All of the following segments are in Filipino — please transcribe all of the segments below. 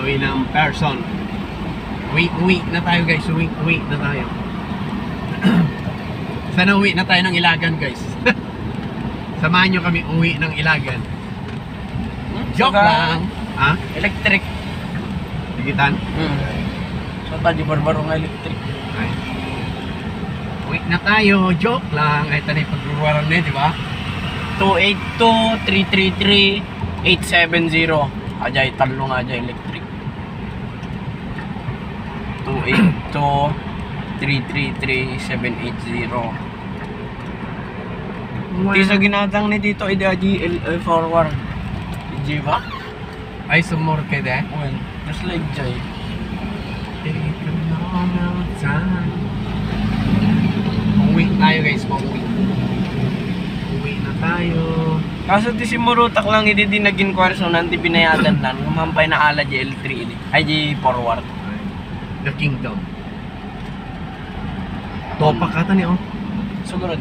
Bawi ng person. Uwi, uwi na tayo guys. Uwi, uwi na tayo. Sana uwi na tayo ng Ilagan guys. Samahan nyo kami uwi ng Ilagan. Joke Saka, lang. Ha? Electric. Digitan? Hmm. So, tadi barbaro nga electric. Ay. Uwi na tayo. Joke lang. Ay, tanay pagruwaran na, di ba? 282-333-870. Ajay, talo nga ajay electric. 282-333-780. Di sa ginatang ni dito, ide aji LA forward. Di ba? Ay, sumor ka de. Well, just like time. Uwi tayo guys, pauwi. Uwi na tayo. Kaso di si Murutak lang hindi din naging kwarso nanti binayadan lang. Kumampay na ala di L3 ini. Ay di forward. The Kingdom. Topak kata ni oh. Sugunod.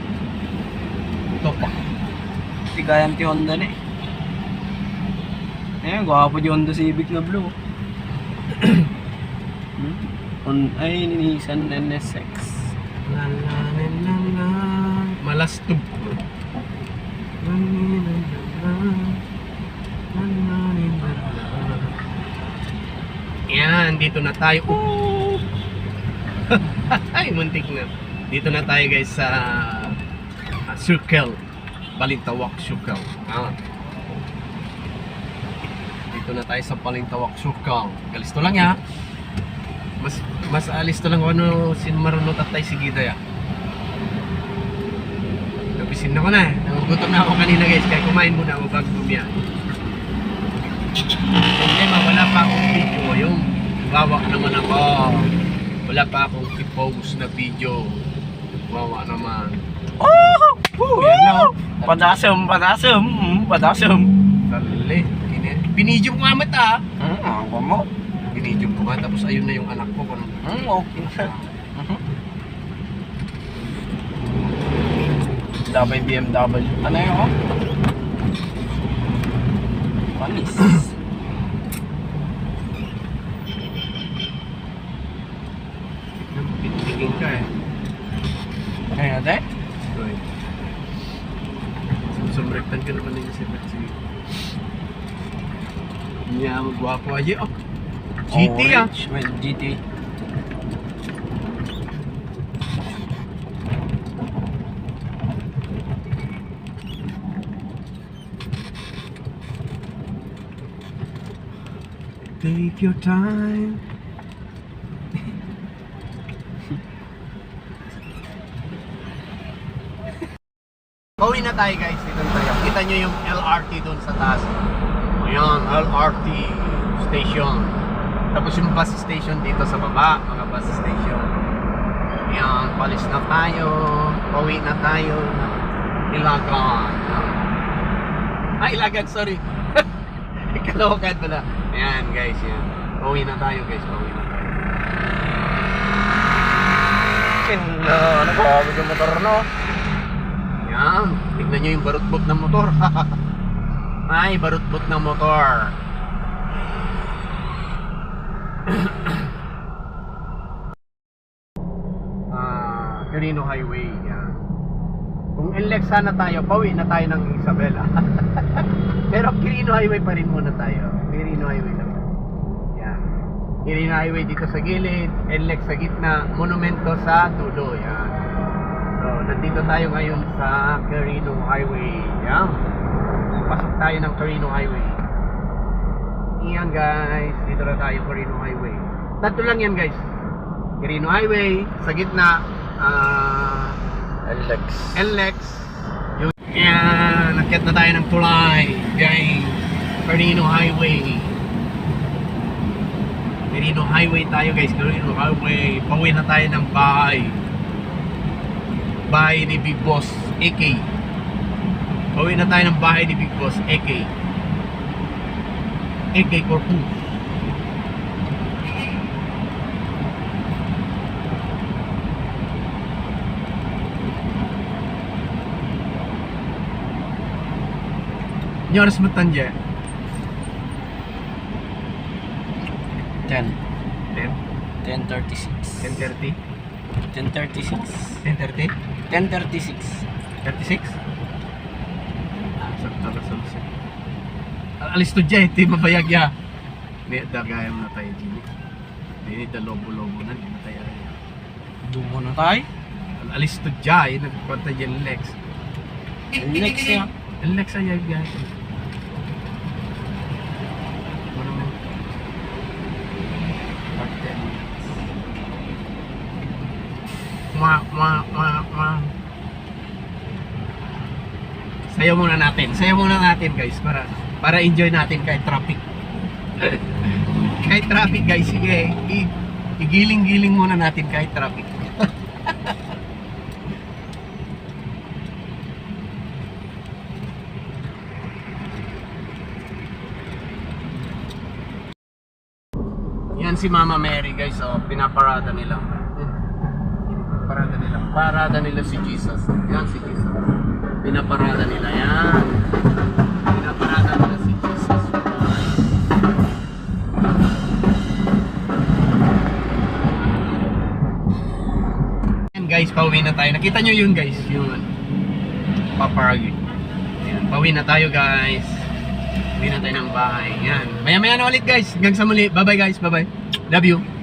Topak. Tigayan ti Honda ni. Eh, gwapo di Honda Civic na blue. hmm? On, ay, Nissan NSX. La la la la la. Malastub. La, la. Yan, dito na tayo. Oh! Ay, muntik na. Dito na tayo guys sa ah, Circle. Balintawak Circle. Ah. Dito na tayo sa Balintawak Circle. Kalisto lang ya. Mas mas alisto lang kung ano sin marunot at tayo sigida ya. Nabisin na ko na. Nagugutom na ako kanina guys. Kaya kumain muna ako bago bumiya. Hindi, wala pa akong video. Yung wawa naman ako. Wala pa akong i-post na video. Wawa naman. Oh! Oh, yan. Padasam, padasam, hmm, padasam. Dali. Pini- Pinidyo ko nga mata. ah. Hmm, ako mo. Pinidyo ko nga. Tapos ayun na yung anak ko. Kung Hmm, okay na. Mhm. Dabay BMW. Ano yun oh? Panis. Pitigin ka eh. Kaya ate? Ito eh. Sumrektan ka naman din si Betsy. Niya, magwapo aja. Oh. GT ah. Well, GT. Take your time. Pauwi na tayo guys dito tayo. Kita nyo yung LRT doon sa taas. Ayan, LRT station. Tapos yung bus station dito sa baba, mga bus station. Ayan, palis na tayo. Pauwi na tayo. Ilagan. Ay, Ilagan, sorry. Kalokan pala. Ayan guys, yan. Pauwi na tayo guys, pauwi na tayo. Kinda, nagkakabig yung motor no? Yan, tignan nyo yung barutbot ng motor. Ay, barutbot ng motor. Ah, Carino Highway. Yan. Kung NLEX sana tayo, pauwi na tayo ng Isabela. Pero Quirino Highway pa rin muna tayo. Quirino Highway lang. Yan. Quirino Highway dito sa gilid, NLEX sa gitna, monumento sa dulo. Yan. Nandito tayo ngayon sa Carino Highway. Yan. Pasok tayo ng Carino Highway. Iyan guys, dito na tayo Carino Highway. Tatlo lang yan guys. Carino Highway, sa gitna, ah, Alex. NLEX. Yung, yan, nakyat na tayo ng tulay. Gang, Carino Highway. Carino Highway tayo guys, Carino Highway. Pauwi na tayo ng bahay. Bahay ni Big Boss, AK. Pauwi na tayo ng bahay ni Big Boss, AK. AK Corpus. Nyoras mo tanje. 10. 10? 10.36. 10.30? 10.36. 10.30? 10.36. 36? Sakto na sa lusin. Alis to dyan, ito mabayag ya. Hindi, dagayam na tayo, Jimmy. Hindi, da lobo-lobo na, hindi na tayo. Dungo na tayo. Alis to dyan, nagpunta dyan Lex. Next ya. Lex ay ay guys. Ano naman? Pag 10 minutes. Ma, ma, ma, ma. Sayaw muna natin. Sayaw muna natin guys para para enjoy natin kahit traffic. kahit traffic guys, sige. Igiling-giling muna natin kahit traffic. Yan si Mama Mary guys, oh, pinaparada nila. Nila. Parada nila si Jesus. Yan si Jesus. Pinaparada nila yan. Pinaparada nila si Jesus. Yan guys, pauwi na tayo. Nakita nyo yun guys, yun. Paparagi. Yan, pauwi na tayo guys. Pauwi na tayo ng bahay. Yan. Maya maya na ulit guys. Hanggang sa muli. Bye bye guys. Bye bye. Love you.